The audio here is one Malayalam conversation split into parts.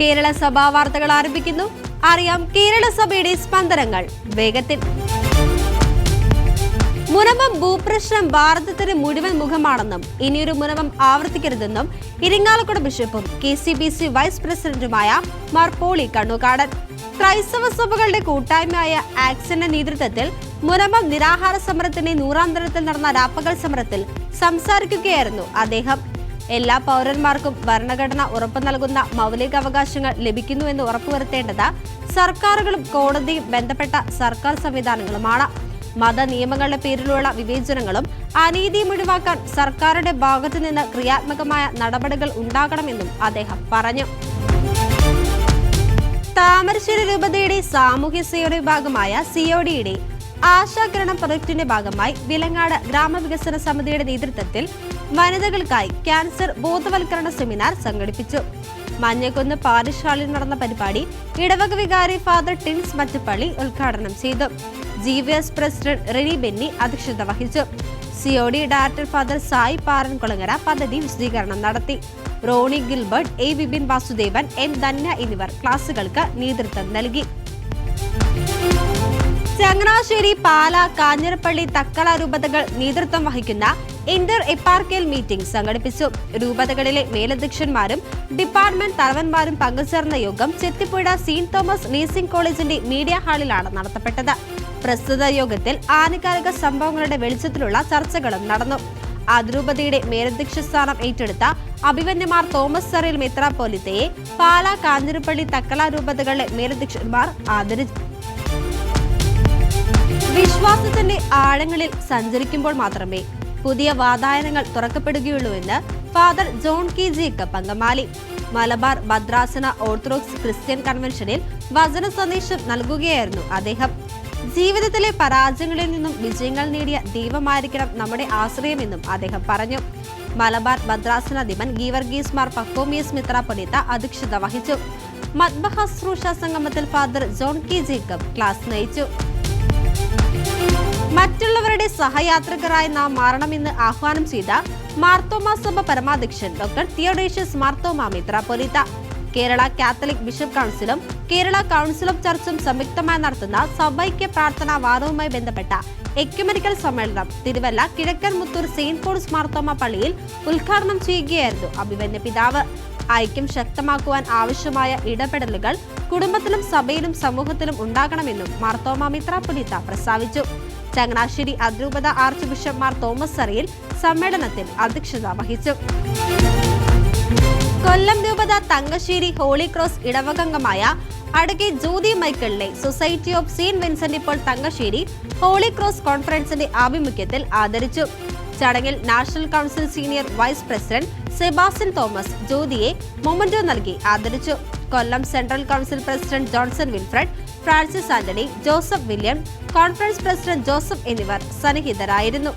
കേരള സഭാ വാർത്തകൾ ആരംഭിക്കുന്നു. അറിയാം കേരള സഭയുടെ സ്പന്ദനങ്ങൾ വേഗത്തിൽ. മുനമ്പം ഭൂപ്രശ്നം ഭാരതത്തിന് മുഴുവൻ മുഖമാണെന്നും ഇനിയൊരു മുനമ്പം ആവർത്തിക്കരുതെന്നും Irinjalakuda ബിഷപ്പും K C B C vice പ്രസിഡന്റുമായ മാർ പോളി കണ്ണുകാടൻ. ക്രൈസ്തവ സഭകളുടെ കൂട്ടായ്മയായ ആക്സിന്റെ നേതൃത്വത്തിൽ മുനമ്പം നിരാഹാര സമരത്തിന്റെ നൂറാം നടന്ന രാപ്പകൽ സമരത്തിൽ സംസാരിക്കുകയായിരുന്നു അദ്ദേഹം. എല്ലാ പൗരന്മാർക്കും ഭരണഘടന ഉറപ്പു നൽകുന്ന മൗലികാവകാശങ്ങൾ ലഭിക്കുന്നുവെന്ന് ഉറപ്പുവരുത്തേണ്ടത് സർക്കാരുകളും കോടതിയും ബന്ധപ്പെട്ട സർക്കാർ സംവിധാനങ്ങളുമാണ്. മത നിയമങ്ങളുടെ പേരിലുള്ള വിവേചനങ്ങളും അനീതിയും ഒഴിവാക്കാൻ സർക്കാരുടെ ഭാഗത്തു നിന്ന് ക്രിയാത്മകമായ നടപടികൾ ഉണ്ടാകണമെന്നും അദ്ദേഹം പറഞ്ഞു. താമരശ്ശേരി രൂപതയുടെ സാമൂഹ്യ സേവന വിഭാഗമായ സിഒഡിയുടെ ആശാകിരണം പ്രൊജക്ടിന്റെ ഭാഗമായി വിലങ്ങാട് ഗ്രാമവികസന സമിതിയുടെ നേതൃത്വത്തിൽ വനിതകൾക്കായി ക്യാൻസർ ബോധവൽക്കരണ സെമിനാർ സംഘടിപ്പിച്ചു. മഞ്ഞക്കുന്ന് പാരിഷ് ഹാളിൽ നടന്ന പരിപാടി ഇടവക വികാരി ഫാദർ ടിൻസ് മറ്റപ്പള്ളി ഉദ്ഘാടനം ചെയ്തു. G V S president Reni Benny അധ്യക്ഷത വഹിച്ചു. COD director Father Sai Parankulangara പദ്ധതി വിശദീകരണം നടത്തി. റോണി ഗിൽബർട്ട് എ വിപിൻ വാസുദേവൻ എം ധന്യ എന്നിവർ ക്ലാസുകൾക്ക് നേതൃത്വം നൽകി. ചങ്ങനാശ്ശേരി പാല കാഞ്ഞിരപ്പള്ളി തക്കള രൂപതകൾ നേതൃത്വം വഹിക്കുന്ന ഇന്റർ എപ്പാർക്കൽ മീറ്റിംഗ് സംഘടിപ്പിച്ചു. രൂപതകളിലെ മേലധ്യക്ഷന്മാരും ഡിപ്പാർട്ട്മെന്റ് തലവന്മാരും പങ്കുചേർന്ന യോഗം ചെത്തിപ്പുഴ സെയിന്റ് തോമസ് നേഴ്സിംഗ് കോളേജിന്റെ മീഡിയ ഹാളിലാണ് നടത്തപ്പെട്ടത്. പ്രസ്തുത യോഗത്തിൽ ആനുകാലിക സംഭവങ്ങളുടെ വെളിച്ചത്തിലുള്ള ചർച്ചകളും നടന്നു. അതിരൂപതയുടെ മേലധ്യക്ഷ സ്ഥാനം ഏറ്റെടുത്ത അഭിമന്യമാർ തോമസ് സറിൽ മെത്രാപ്പോലിത്തയെ പാല കാഞ്ഞിരപ്പള്ളി തക്കള രൂപതകളിലെ മേലധ്യക്ഷന്മാർ ആദരിച്ചു. വിശ്വാസത്തിന്റെ ആഴങ്ങളിൽ സഞ്ചരിക്കുമ്പോൾ മാത്രമേ പുതിയ വാതായനങ്ങൾ തുറക്കപ്പെടുകയുള്ളൂ എന്ന് father John K Jacob Angamaly Malabar ഭദ്രാസന ഓർത്തഡോക്സ് ക്രിസ്ത്യൻ കൺവെൻഷനിൽ വചന സന്ദേശം നൽകുകയായിരുന്നു അദ്ദേഹം. ജീവിതത്തിലെ പരാജയങ്ങളിൽ നിന്നും വിജയങ്ങൾ നേടിയ ദൈവമായിരിക്കണം നമ്മുടെ ആശ്രയമെന്നും അദ്ദേഹം പറഞ്ഞു. മലബാർ ഭദ്രാസനാധിപൻ ഗീവർഗീസ് മാർ പക്കോമിയസ് മിത്ര അധ്യക്ഷത വഹിച്ചു. മദ്ബഹ ശ്രൂഷ സംഗമത്തിൽ father John K Jacob class നയിച്ചു. മറ്റുള്ളവരുടെ സഹയാത്രികരായി നാം മാറണമെന്ന് ആഹ്വാനം ചെയ്ത മാർത്തോമാ സഭ പരമാധ്യക്ഷൻ ഡോക്ടർ തിയോഡേഷ്യസ് മാർത്തോമാ മിത്രാപൊലിത്ത കേരള കാത്തലിക് ബിഷപ്പ് കൗൺസിലും കേരള കൗൺസിൽ ഓഫ് ചർച്ചും സംയുക്തമായി നടത്തുന്ന സഭൈക്യ പ്രാർത്ഥനാ വാദവുമായി ബന്ധപ്പെട്ട എക്യുമെനിക്കൽ സമ്മേളനം തിരുവല്ല കിഴക്കൻ മുത്തൂർ സെയിന്റ് പോൾസ് മാർത്തോമ പള്ളിയിൽ ഉദ്ഘാടനം ചെയ്യുകയായിരുന്നു അഭിമന്യ പിതാവ്. ഐക്യം ശക്തമാക്കുവാൻ ആവശ്യമായ ഇടപെടലുകൾ കുടുംബത്തിലും സഭയിലും സമൂഹത്തിലും ഉണ്ടാകണമെന്നും മാർത്തോമ മിത്ര പുലിത്ത പ്രസ്താവിച്ചു. ചങ്ങനാശ്ശേരി അതിരൂപത ആർച്ച് ബിഷപ്പ് മാർ തോമസ് സറിയിൽ സമ്മേളനത്തിൽ അധ്യക്ഷത വഹിച്ചു. കൊല്ലം രൂപത തങ്കശ്ശേരി ഹോളി ക്രോസ് ഇടവകംഗമായ അടകെ ജ്യോതി മൈക്കിളിനെ സൊസൈറ്റി ഓഫ് സെയിന്റ് വിൻസെന്റ് ഇപ്പോൾ തങ്കശ്ശേരി ഹോളി ക്രോസ് കോൺഫറൻസിന്റെ ആഭിമുഖ്യത്തിൽ ആദരിച്ചു. ചടങ്ങിൽ national council senior vice president Sebastian Thomas ജ്യോതിയെ memento നൽകി ആദരിച്ചു. Kollam central council president Johnson Wilfred Francis Antony Joseph William conference president Joseph എന്നിവർ സന്നിഹിതരായിരുന്നു.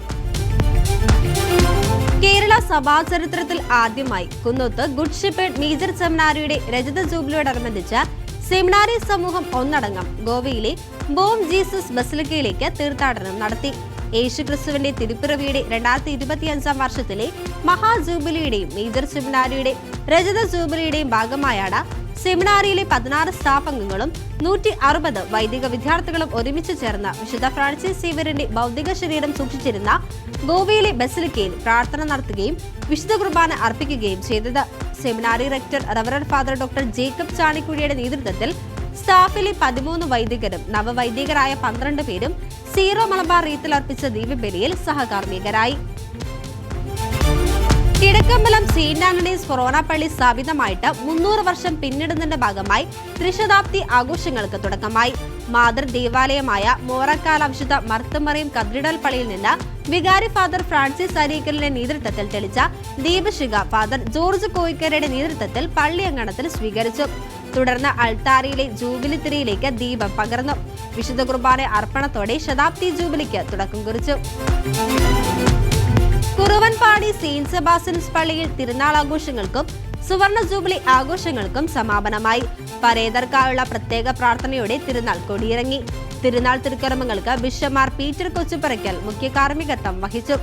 കേരള സഭാ ചരിത്രത്തിൽ ആദ്യമായി കുന്നോത്ത് ഗുഡ് ഷിപ്പേഡ് മേജർ സെമിനാരിയുടെ രജത ജൂബിലിയോടനുബന്ധിച്ച് സെമിനാരി സമൂഹം ഒന്നടങ്കം ഗോവയിലെ ബോം ജീസസ് ബസിലിക്കയിലേക്ക് തീർത്ഥാടനം നടത്തി. യേശു ക്രിസ്തുവിന്റെ തിരുപ്പിറവിയുടെ രണ്ടായിരത്തി ഇരുപത്തിയഞ്ചാം വർഷത്തിലെ മഹാജൂബിലിയുടെയും മേജർ സെമിനാരിയുടെ രജത ജൂബിലിയുടെയും ഭാഗമായാണ് സെമിനാരിയിലെ പതിനാറ് സ്റ്റാഫ് അംഗങ്ങളും നൂറ്റി അറുപത് വൈദിക വിദ്യാർത്ഥികളും ഒരുമിച്ച് ചേർന്ന വിശുദ്ധ ഫ്രാൻസിസ് സീവറിന്റെ ഭൗതിക ശരീരം സൂക്ഷിച്ചിരുന്ന ഗോവയിലെ ബസിലിക്കയിൽ പ്രാർത്ഥന നടത്തുകയും വിശുദ്ധ കുർബാന അർപ്പിക്കുകയും ചെയ്തത്. സെമിനാരി rector reverend Father Doctor Jacob ചാണിക്കുഴിയുടെ നേതൃത്വത്തിൽ സ്റ്റാഫിലെ പതിമൂന്ന് വൈദികരും നവവൈദികരായ പന്ത്രണ്ട് പേരും സീറോ മലബാർ റീത്തിൽ അർപ്പിച്ച ദീപബലിയിൽ സഹകാർമ്മികരായി. കിഴക്കമ്പലം ഫൊറോണ പള്ളി സ്ഥാപിതമായിട്ട് മുന്നൂറ് വർഷം പിന്നിടുന്നതിന്റെ ഭാഗമായി ത്രിശതാബ്ദി ആഘോഷങ്ങൾക്ക് തുടക്കമായി. മാതൃ ദേവാലയമായ മോറക്കാല വിശുദ്ധ മർത്തമറിയം കത്തീഡ്രൽ പള്ളിയിൽ നിന്ന് വികാരി ഫാദർ ഫ്രാൻസിസ് അരീക്കലിന്റെ നേതൃത്വത്തിൽ തെളിച്ച ദീപശിഖ ഫാദർ ജോർജ് കോയിക്കരയുടെ നേതൃത്വത്തിൽ പള്ളി അങ്കണത്തിൽ സ്വീകരിച്ചു. തുടർന്ന് അൾത്താരയിലെ ജൂബിലി തിരിയിലേക്ക് ദീപം പകർന്നു. വിശുദ്ധ കുർബാന അർപ്പണത്തോടെ ശതാബ്ദി ജൂബിലിക്ക് തുടക്കം കുറിച്ചു. സെയിന്റ് സെബാസ്റ്റ്യൻസ് പള്ളിയിൽ തിരുനാൾ ആഘോഷങ്ങൾക്കും സുവർണ ജൂബിലി ആഘോഷങ്ങൾക്കും സമാപനമായി. പരേതർക്കായുള്ള പ്രത്യേക പ്രാർത്ഥനയോടെ തിരുനാൾ കൊടിയിറങ്ങി. തിരുനാൾ തിരുക്കർമ്മങ്ങൾക്ക് ബിഷപ്പ്മാർ പീറ്റർ കൊച്ചുപറയ്ക്കൽ മുഖ്യ കാർമ്മികത്വം വഹിച്ചു.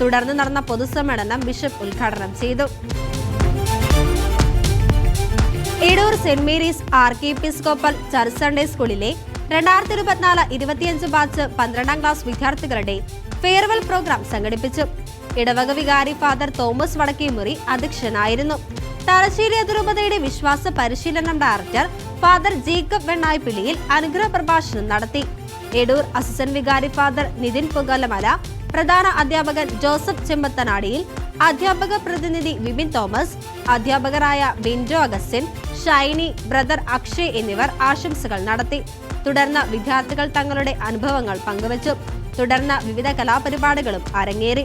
തുടർന്ന് നടന്ന പൊതുസമ്മേളനം ബിഷപ്പ് ഉദ്ഘാടനം ചെയ്തു. Edoor Saint Mary's K Episcopal church Sunday സ്കൂളിലെ രണ്ടായിരത്തി ഇരുപത്തിനാല് ഇരുപത്തിയഞ്ച് ബാച്ച് പന്ത്രണ്ടാം ക്ലാസ് വിദ്യാർത്ഥികളുടെ ഫെയർവെൽ പ്രോഗ്രാം സംഘടിപ്പിച്ചു. ഇടവക വികാരി ഫാദർ തോമസ് വടക്കേമുറി അധ്യക്ഷനായിരുന്നു. തലശ്ശേരി അതിരൂപതയുടെ വിശ്വാസ പരിശീലനം ഡയറക്ടർ ഫാദർ ജേക്കബ് വെണ്ണായ്പിള്ളിയിൽ അനുഗ്രഹ പ്രഭാഷണം നടത്തി. എടൂർ അസിസ്റ്റന്റ് വികാരി ഫാദർ നിതിൻ പുകലമല പ്രധാന അധ്യാപകൻ ജോസഫ് ചെമ്പത്തനാടിയിൽ അധ്യാപക പ്രതിനിധി വിപിൻ തോമസ് അധ്യാപകരായ ബിൻജോ അഗസ്റ്റിൻ ഷൈനി ബ്രദർ അക്ഷയ് എന്നിവർ ആശംസകൾ നടത്തി. തുടർന്ന് വിദ്യാർത്ഥികൾ തങ്ങളുടെ അനുഭവങ്ങൾ പങ്കുവച്ചു. തുടർന്ന് വിവിധ കലാപരിപാടികളും അരങ്ങേറി.